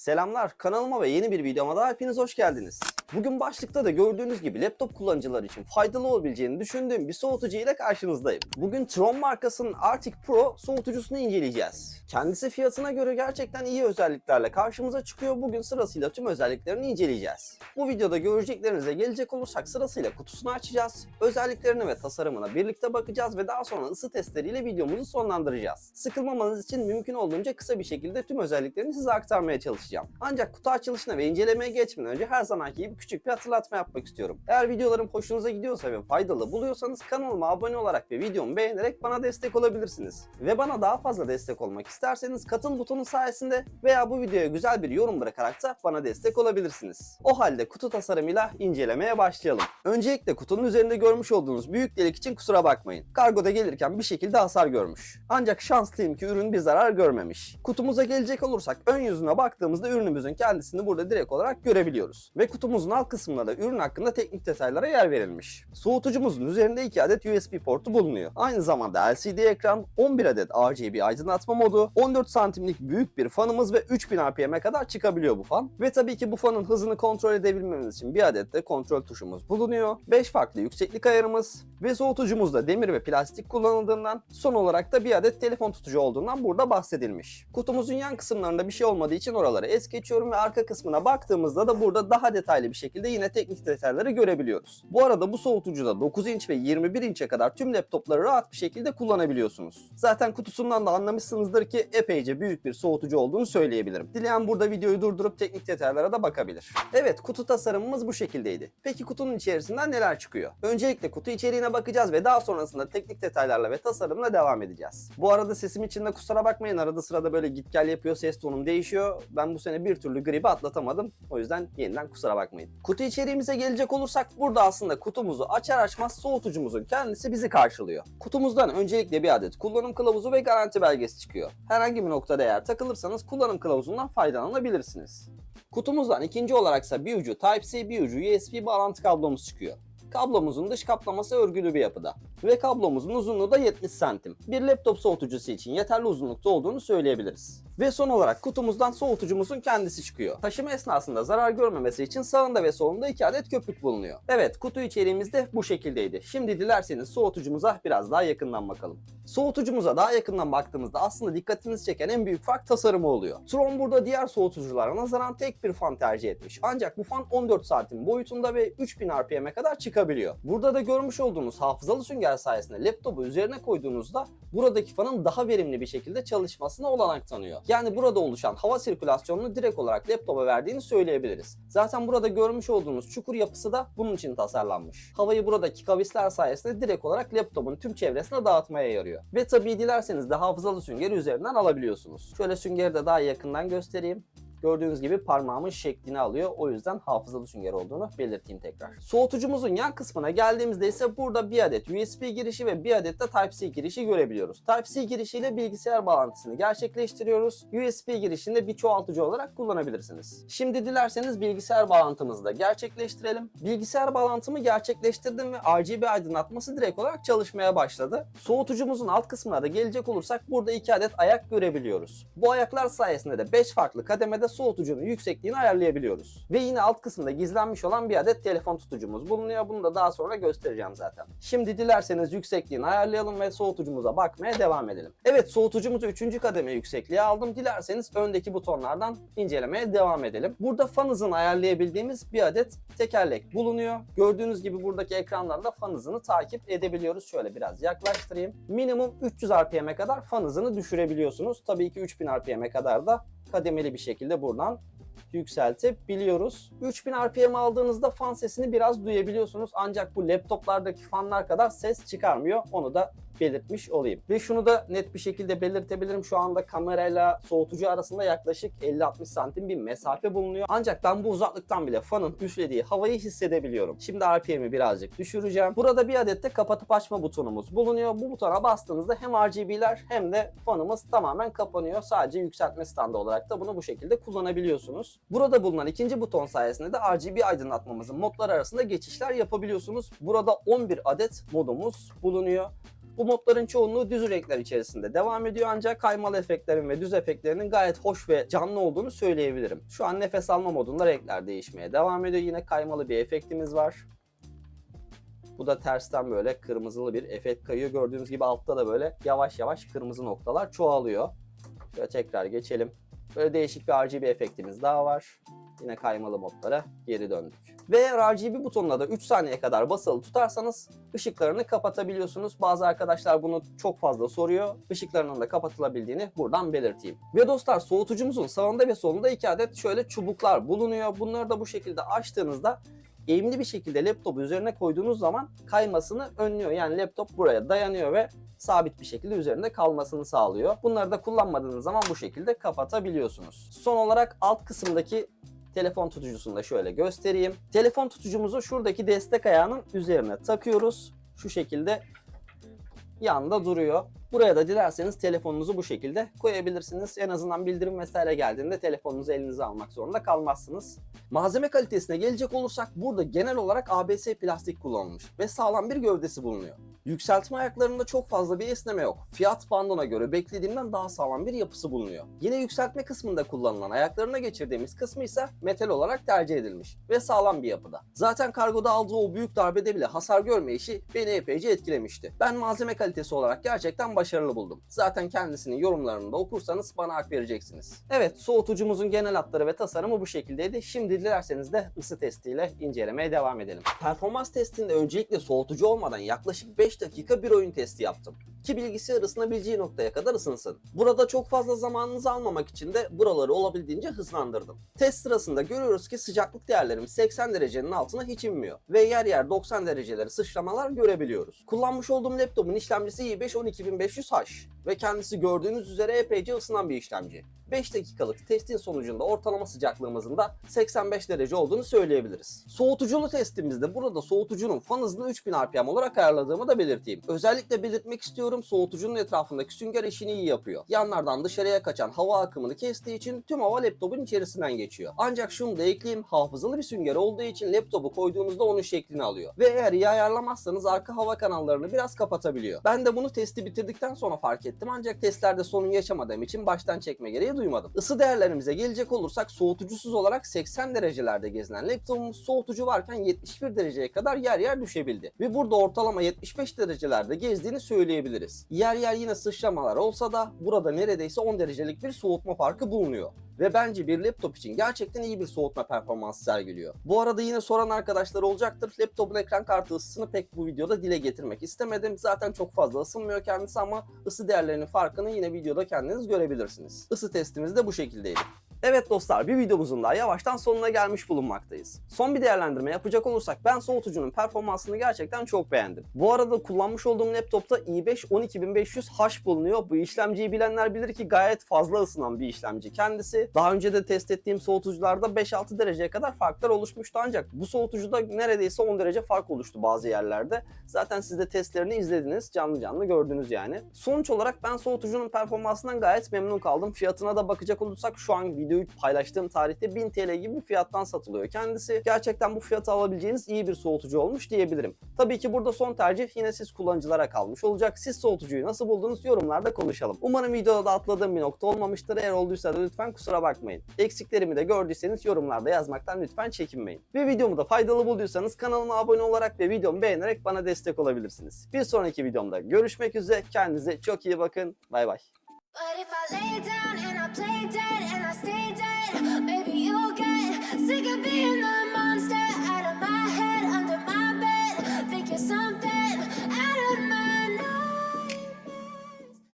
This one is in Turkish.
Selamlar kanalıma ve yeni bir videoma daha hepiniz hoş geldiniz. Bugün başlıkta da gördüğünüz gibi laptop kullanıcılar için faydalı olabileceğini düşündüğüm bir soğutucu ile karşınızdayım. Bugün Tron markasının Arctic Pro soğutucusunu inceleyeceğiz. Kendisi fiyatına göre gerçekten iyi özelliklerle karşımıza çıkıyor. Bugün sırasıyla tüm özelliklerini inceleyeceğiz. Bu videoda göreceklerinize gelecek olursak sırasıyla kutusunu açacağız. Özelliklerine ve tasarımına birlikte bakacağız ve daha sonra ısı testleriyle videomuzu sonlandıracağız. Sıkılmamanız için mümkün olduğunca kısa bir şekilde tüm özelliklerini size aktarmaya çalışacağım. Ancak kutu açılışına ve incelemeye geçmeden önce her zamanki gibi küçük bir hatırlatma yapmak istiyorum. Eğer videolarım hoşunuza gidiyorsa ve faydalı buluyorsanız kanalıma abone olarak ve videomu beğenerek bana destek olabilirsiniz. Ve bana daha fazla destek olmak isterseniz katıl butonu sayesinde veya bu videoya güzel bir yorum bırakarak da bana destek olabilirsiniz. O halde kutu tasarımıyla incelemeye başlayalım. Öncelikle kutunun üzerinde görmüş olduğunuz büyük delik için kusura bakmayın. Kargoda gelirken bir şekilde hasar görmüş. Ancak şanslıyım ki ürün bir zarar görmemiş. Kutumuza gelecek olursak ön yüzüne baktığımızda ürünümüzün kendisini burada direkt olarak görebiliyoruz. Ve kutumuzun alt kısmında da ürün hakkında teknik detaylara yer verilmiş. Soğutucumuzun üzerinde 2 adet USB portu bulunuyor. Aynı zamanda LCD ekran, 11 adet RGB aydınlatma modu, 14 santimlik büyük bir fanımız ve 3000 RPM'e kadar çıkabiliyor bu fan. Ve tabii ki bu fanın hızını kontrol edebilmemiz için bir adet de kontrol tuşumuz bulunuyor. 5 farklı yükseklik ayarımız ve soğutucumuzda demir ve plastik kullanıldığından son olarak da bir adet telefon tutucu olduğundan burada bahsedilmiş. Kutumuzun yan kısımlarında bir şey olmadığı için oraları es geçiyorum ve arka kısmına baktığımızda da burada daha detaylı bir şekilde yine teknik detayları görebiliyoruz. Bu arada bu soğutucuda 9 inç ve 21 inçe kadar tüm laptopları rahat bir şekilde kullanabiliyorsunuz. Zaten kutusundan da anlamışsınızdır ki epeyce büyük bir soğutucu olduğunu söyleyebilirim. Dileyen burada videoyu durdurup teknik detaylara da bakabilir. Evet kutu tasarımımız bu şekildeydi. Peki kutunun içerisinden neler çıkıyor? Öncelikle kutu içeriğine bakacağız ve daha sonrasında teknik detaylarla ve tasarımla devam edeceğiz. Bu arada sesim için de kusura bakmayın arada sırada böyle git gel yapıyor ses tonum değişiyor. Ben bu sene bir türlü gribi atlatamadım. O yüzden yeniden kusura bakmayın. Kutu içeriğimize gelecek olursak burada aslında kutumuzu açar açmaz soğutucumuzun kendisi bizi karşılıyor. Kutumuzdan öncelikle bir adet kullanım kılavuzu ve garanti belgesi çıkıyor. Herhangi bir noktada eğer takılırsanız kullanım kılavuzundan faydalanabilirsiniz. Kutumuzdan ikinci olaraksa bir ucu Type-C bir ucu USB bağlantı kablomuz çıkıyor. Kablomuzun dış kaplaması örgülü bir yapıda ve kablomuzun uzunluğu da 70 santim. Bir laptop soğutucusu için yeterli uzunlukta olduğunu söyleyebiliriz. Ve son olarak kutumuzdan soğutucumuzun kendisi çıkıyor. Taşıma esnasında zarar görmemesi için sağında ve solunda 2 adet köpük bulunuyor. Evet kutu içeriğimiz de bu şekildeydi. Şimdi dilerseniz soğutucumuza biraz daha yakından bakalım. Soğutucumuza daha yakından baktığımızda aslında dikkatinizi çeken en büyük fark tasarımı oluyor. Tron burada diğer soğutuculara nazaran tek bir fan tercih etmiş. Ancak bu fan 14 santim boyutunda ve 3000 RPM'e kadar çıkabiliyor. Burada da görmüş olduğunuz hafızalı sünger sayesinde laptopu üzerine koyduğunuzda buradaki fanın daha verimli bir şekilde çalışmasına olanak tanıyor. Yani burada oluşan hava sirkülasyonunu direkt olarak laptopa verdiğini söyleyebiliriz. Zaten burada görmüş olduğunuz çukur yapısı da bunun için tasarlanmış. Havayı buradaki kavisler sayesinde direkt olarak laptopun tüm çevresine dağıtmaya yarıyor. Ve tabii dilerseniz de hafızalı süngeri üzerinden alabiliyorsunuz. Şöyle süngeri de daha yakından göstereyim. Gördüğünüz gibi parmağımın şeklini alıyor. O yüzden hafızalı sünger olduğunu belirteyim tekrar. Soğutucumuzun yan kısmına geldiğimizde ise burada bir adet USB girişi ve bir adet de Type-C girişi görebiliyoruz. Type-C girişiyle bilgisayar bağlantısını gerçekleştiriyoruz. USB girişini de bir çoğaltıcı olarak kullanabilirsiniz. Şimdi dilerseniz bilgisayar bağlantımızı da gerçekleştirelim. Bilgisayar bağlantımı gerçekleştirdim ve RGB aydınlatması direkt olarak çalışmaya başladı. Soğutucumuzun alt kısmına da gelecek olursak burada iki adet ayak görebiliyoruz. Bu ayaklar sayesinde de 5 farklı kademede soğutucunun yüksekliğini ayarlayabiliyoruz. Ve yine alt kısımda gizlenmiş olan bir adet telefon tutucumuz bulunuyor. Bunu da daha sonra göstereceğim zaten. Şimdi dilerseniz yüksekliğini ayarlayalım ve soğutucumuza bakmaya devam edelim. Evet soğutucumuzu 3. kademe yüksekliğe aldım. Dilerseniz öndeki butonlardan incelemeye devam edelim. Burada fan hızını ayarlayabildiğimiz bir adet tekerlek bulunuyor. Gördüğünüz gibi buradaki ekranlarda fan hızını takip edebiliyoruz. Şöyle biraz yaklaştırayım. Minimum 300 RPM'e kadar fan hızını düşürebiliyorsunuz. Tabii ki 3000 RPM'e kadar da kademeli bir şekilde buradan yükseltebiliyoruz. 3000 RPM aldığınızda fan sesini biraz duyabiliyorsunuz ancak bu laptoplardaki fanlar kadar ses çıkarmıyor. Onu da belirtmiş olayım. Ve şunu da net bir şekilde belirtebilirim. Şu anda kamerayla soğutucu arasında yaklaşık 50-60 santim bir mesafe bulunuyor. Ancak ben bu uzaklıktan bile fanın üflediği havayı hissedebiliyorum. Şimdi RPM'i birazcık düşüreceğim. Burada bir adet de kapatıp açma butonumuz bulunuyor. Bu butona bastığınızda hem RGB'ler hem de fanımız tamamen kapanıyor. Sadece yükseltme standı olarak da bunu bu şekilde kullanabiliyorsunuz. Burada bulunan ikinci buton sayesinde de RGB aydınlatmamızın modlar arasında geçişler yapabiliyorsunuz. Burada 11 adet modumuz bulunuyor. Bu modların çoğunluğu düz renkler içerisinde devam ediyor ancak kaymalı efektlerin ve düz efektlerinin gayet hoş ve canlı olduğunu söyleyebilirim. Şu an nefes alma modunda renkler değişmeye devam ediyor. Yine kaymalı bir efektimiz var. Bu da tersten böyle kırmızılı bir efekt kayıyor. Gördüğünüz gibi altta da böyle yavaş yavaş kırmızı noktalar çoğalıyor. Şöyle tekrar geçelim. Böyle değişik bir RGB efektimiz daha var. Yine kaymalı modlara geri döndük. Ve RGB butonuna da 3 saniye kadar basılı tutarsanız ışıklarını kapatabiliyorsunuz. Bazı arkadaşlar bunu çok fazla soruyor. Işıklarının da kapatılabildiğini buradan belirteyim. Ve dostlar soğutucumuzun sağında ve solunda 2 adet şöyle çubuklar bulunuyor. Bunları da bu şekilde açtığınızda eğimli bir şekilde laptopu üzerine koyduğunuz zaman kaymasını önlüyor. Yani laptop buraya dayanıyor ve sabit bir şekilde üzerinde kalmasını sağlıyor. Bunları da kullanmadığınız zaman bu şekilde kapatabiliyorsunuz. Son olarak alt kısımdaki telefon tutucusunu da şöyle göstereyim. Telefon tutucumuzu şuradaki destek ayağının üzerine takıyoruz. Şu şekilde yanında duruyor. Buraya da dilerseniz telefonunuzu bu şekilde koyabilirsiniz. En azından bildirim vesaire geldiğinde telefonunuzu elinize almak zorunda kalmazsınız. Malzeme kalitesine gelecek olursak burada genel olarak ABS plastik kullanılmış ve sağlam bir gövdesi bulunuyor. Yükseltme ayaklarında çok fazla bir esneme yok. Fiyat bandına göre beklediğimden daha sağlam bir yapısı bulunuyor. Yine yükseltme kısmında kullanılan ayaklarına geçirdiğimiz kısmı ise metal olarak tercih edilmiş ve sağlam bir yapıda. Zaten kargoda aldığı o büyük darbede bile hasar görme işi beni epeyce etkilemişti. Ben malzeme kalitesi olarak gerçekten başarılı buldum. Zaten kendisinin yorumlarını da okursanız bana hak vereceksiniz. Evet soğutucumuzun genel hatları ve tasarımı bu şekildeydi. Şimdi dilerseniz de ısı testiyle incelemeye devam edelim. Performans testinde öncelikle soğutucu olmadan yaklaşık 5 dakika bir oyun testi yaptım ki bilgisayar ısınabileceği noktaya kadar ısınsın. Burada çok fazla zamanınızı almamak için de buraları olabildiğince hızlandırdım. Test sırasında görüyoruz ki sıcaklık değerlerimiz 80 derecenin altına hiç inmiyor ve yer yer 90 dereceleri sıçramalar görebiliyoruz. Kullanmış olduğum laptopun işlemcisi i5 12500H ve kendisi gördüğünüz üzere epeyce ısınan bir işlemci. 5 dakikalık testin sonucunda ortalama sıcaklığımızın da 85 derece olduğunu söyleyebiliriz. Soğutuculu testimizde burada soğutucunun fan hızını 3000 RPM olarak ayarladığımı da belirteyim. Özellikle belirtmek istiyorum soğutucunun etrafındaki sünger işini iyi yapıyor. Yanlardan dışarıya kaçan hava akımını kestiği için tüm hava laptopun içerisinden geçiyor. Ancak şunu da ekleyeyim hafızalı bir sünger olduğu için laptopu koyduğunuzda onun şeklini alıyor. Ve eğer iyi ayarlamazsanız arka hava kanallarını biraz kapatabiliyor. Ben de bunu testi bitirdikten sonra fark ettim ancak testlerde sorun yaşamadığım için baştan çekme gereği duymadım. Isı değerlerimize gelecek olursak soğutucusuz olarak 80 derecelerde gezinen laptopumuz soğutucu varken 71 dereceye kadar yer yer düşebildi. Ve burada ortalama 75 derecelerde gezdiğini söyleyebiliriz. Yer yer yine sıçramalar olsa da burada neredeyse 10 derecelik bir soğutma farkı bulunuyor ve bence bir laptop için gerçekten iyi bir soğutma performansı sergiliyor. Bu arada yine soran arkadaşlar olacaktır. Laptopun ekran kartı ısısını pek bu videoda dile getirmek istemedim. Zaten çok fazla ısınmıyor kendisi ama ısı değerlerinin farkını yine videoda kendiniz görebilirsiniz. Isı testimiz de bu şekildeydi. Evet dostlar bir videomuzun daha yavaştan sonuna gelmiş bulunmaktayız. Son bir değerlendirme yapacak olursak ben soğutucunun performansını gerçekten çok beğendim. Bu arada kullanmış olduğum laptopta i5 12500H bulunuyor. Bu işlemciyi bilenler bilir ki gayet fazla ısınan bir işlemci kendisi. Daha önce de test ettiğim soğutucularda 5-6 dereceye kadar farklar oluşmuştu ancak bu soğutucuda neredeyse 10 derece fark oluştu bazı yerlerde. Zaten siz de testlerini izlediniz, canlı canlı gördünüz yani. Sonuç olarak ben soğutucunun performansından gayet memnun kaldım. Fiyatına da bakacak olursak şu an videoyu paylaştığım tarihte 1000 TL gibi bir fiyattan satılıyor kendisi. Gerçekten bu fiyata alabileceğiniz iyi bir soğutucu olmuş diyebilirim. Tabii ki burada son tercih yine siz kullanıcılara kalmış olacak. Siz soğutucuyu nasıl buldunuz yorumlarda konuşalım. Umarım videoda da atladığım bir nokta olmamıştır. Eğer olduysa da lütfen kusura bakmayın. Eksiklerimi de gördüyseniz yorumlarda yazmaktan lütfen çekinmeyin. Ve videomu da faydalı bulduysanız kanalıma abone olarak ve videomu beğenerek bana destek olabilirsiniz. Bir sonraki videomda görüşmek üzere. Kendinize çok iyi bakın. Bay bay. But if I lay down and I play dead and I stay dead, maybe you'll get sick of being the monster out of my head, under my bed. Think you're something.